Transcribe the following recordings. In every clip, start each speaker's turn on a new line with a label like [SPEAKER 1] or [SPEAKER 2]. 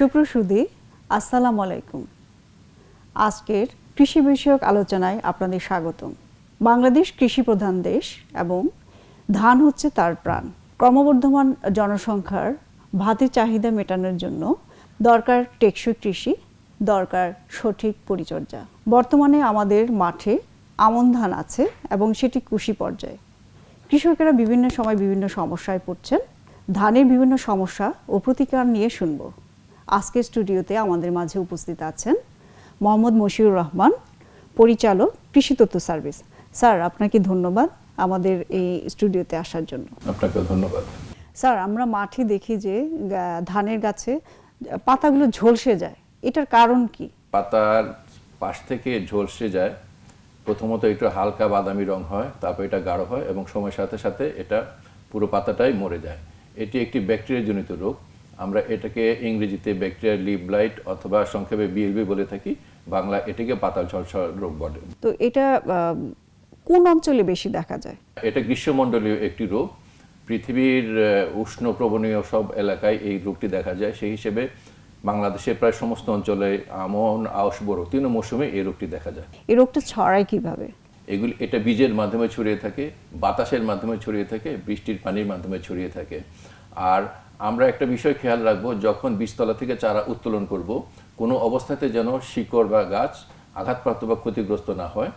[SPEAKER 1] সুপ্রসুদী আসসালামু আলাইকুম আজকের কৃষি বিষয়ক আলোচনায় আপনাদের স্বাগতম। বাংলাদেশ কৃষি প্রধান দেশ এবং ধান হচ্ছে তার প্রাণ। ক্রমবর্ধমান জনসংখ্যার ভাতের চাহিদা মেটানোর জন্য দরকার টেকসই কৃষি, দরকার সঠিক পরিচর্যা। বর্তমানে আমাদের মাঠে আমন ধান আছে এবং সেটি কুশি পর্যায়ে। কৃষকেরা বিভিন্ন সময় বিভিন্ন সমস্যায় পড়ছেন। ধানের বিভিন্ন সমস্যা ও প্রতিকার নিয়ে শুনব। আজকের স্টুডিওতে আমাদের মাঝে উপস্থিত আছেন মোহাম্মদ মশিউর রহমান পরিচালক কৃষি তথ্য সার্ভিস। স্যার আপনাকে ধন্যবাদ আমাদের এই স্টুডিওতে আসার জন্য।
[SPEAKER 2] আপনাকে ধন্যবাদ।
[SPEAKER 1] স্যার আমরা মাঠে দেখি যে ধানের গাছে পাতাগুলো ঝলসে যায়। এটার কারণ কি?
[SPEAKER 2] পাতার পাশ থেকে ঝলসে যায়। প্রথমত একটু হালকা বাদামি রং হয় তারপর এটা গাঢ় হয় এবং সময়ের সাথে সাথে এটা পুরো পাতাটাই মরে যায়। এটি একটি ব্যাকটেরিয়াজনিত রোগ। আমরা এটাকে ইংরেজিতে ব্যাকটেরিয়া লিভ ব্লাইট অথবা সংক্ষেপে বিএলবি বলে থাকি বাংলা এটিকে পাতাল ঝলসা রোগ বলে।
[SPEAKER 1] তো এটা কোন অঞ্চলে বেশি দেখা যায়?
[SPEAKER 2] এটা গ্রীষ্মমণ্ডলীয় একটি রোগ। পৃথিবীর উষ্ণ প্রবণীয় সব এলাকায় এই রোগটি দেখা যায়। সেই হিসেবে বাংলাদেশের প্রায় সমস্ত অঞ্চলে আমন আউশ বড় তিন মৌসুমে এই রোগটি দেখা যায়।
[SPEAKER 1] এই রোগটা ছড়ায় কীভাবে?
[SPEAKER 2] এগুলি এটা বীজের মাধ্যমে ছড়িয়ে থাকে বাতাসের মাধ্যমে ছড়িয়ে থাকে বৃষ্টির পানির মাধ্যমে ছড়িয়ে থাকে। আর আমরা একটা বিষয় খেয়াল রাখব যখন বীজতলা থেকে চারা উত্তোলন করব কোনো অবস্থাতে যেন শিকড় বা গাছ আঘাতপ্রাপ্ত বা ক্ষতিগ্রস্ত না হয়।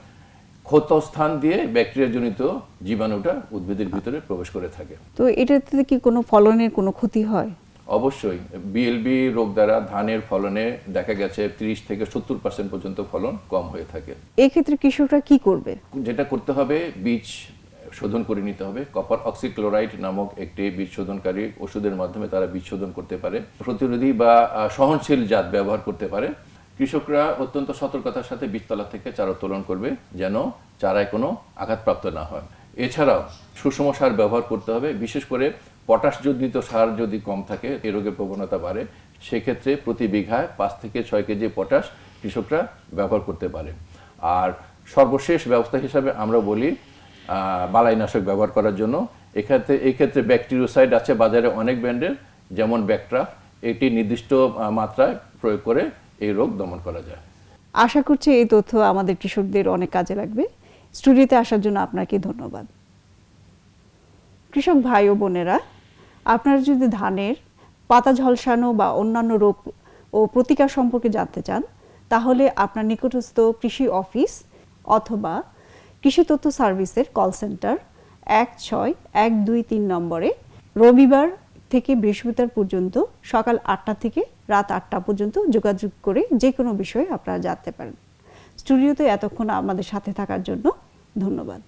[SPEAKER 2] ক্ষত স্থান দিয়ে ব্যাকটেরিয়াজনিত জীবাণুটা উদ্ভিদের ভিতরে প্রবেশ করে থাকে।
[SPEAKER 1] তো এটাতে কি কোনো ফলনের কোনো ক্ষতি হয়?
[SPEAKER 2] অবশ্যই। বিএলবি রোগ দ্বারা ধানের ফলনে দেখা গেছে ত্রিশ থেকে সত্তর পার্সেন্ট পর্যন্ত ফলন কম হয়ে থাকে।
[SPEAKER 1] এক্ষেত্রে কৃষকরা কি করবে?
[SPEAKER 2] যেটা করতে হবে বীজ শোধন করে নিতে হবে। কপার অক্সিক্লোরাইড নামক একটি বীজ শোধনকারী ওষুধের মাধ্যমে তারা বীজ শোধন করতে পারে, প্রতিরোধী বা সহনশীল জাত ব্যবহার করতে পারে। কৃষকরা অত্যন্ত সতর্কতার সাথে বীজতলা থেকে চারা উত্তোলন করবে যেন চারায় কোনো আঘাতপ্রাপ্ত না হয়। এছাড়াও সুষম সার ব্যবহার করতে হবে, বিশেষ করে পটাশ জনিত সার যদি কম থাকে, এ রোগের প্রবণতা বাড়ে, সেক্ষেত্রে প্রতি বিঘায় পাঁচ থেকে ছয় কেজি পটাশ কৃষকরা ব্যবহার করতে পারে। আর সর্বশেষ ব্যবস্থা হিসাবে আমরা বলি বালাইনাশক ব্যবহার করার জন্য। এক্ষেত্রে এই ক্ষেত্রে ব্যাকটেরিওসাইড আছে, বাজারে অনেক ব্র্যান্ডের, যেমন ব্যাকট্রা এটি নির্দিষ্ট মাত্রায় প্রয়োগ করে এই রোগ দমন করা যায়।
[SPEAKER 1] আশা করছি এই তথ্য আমাদের কৃষকদের অনেক কাজে লাগবে। স্টুডিওতে আসার জন্য আপনাকে ধন্যবাদ। কৃষক ভাই ও বোনেরা, আপনারা যদি ধানের পাতা ঝলসানো বা অন্যান্য রোগ ও প্রতিকার সম্পর্কে জানতে চান, তাহলে আপনার নিকটস্থ কৃষি অফিস অথবা কৃষি তথ্য সার্ভিসের কল সেন্টার এক ছয় এক দুই তিন নম্বরে। রবিবার থেকে বৃহস্পতিবার পর্যন্ত সকাল আটটা থেকে রাত আটটা পর্যন্ত যোগাযোগ করে যে কোনো বিষয়ে আপনারা জানতে পারেন। স্টুডিওতে এতক্ষণ আমাদের সাথে থাকার জন্য ধন্যবাদ।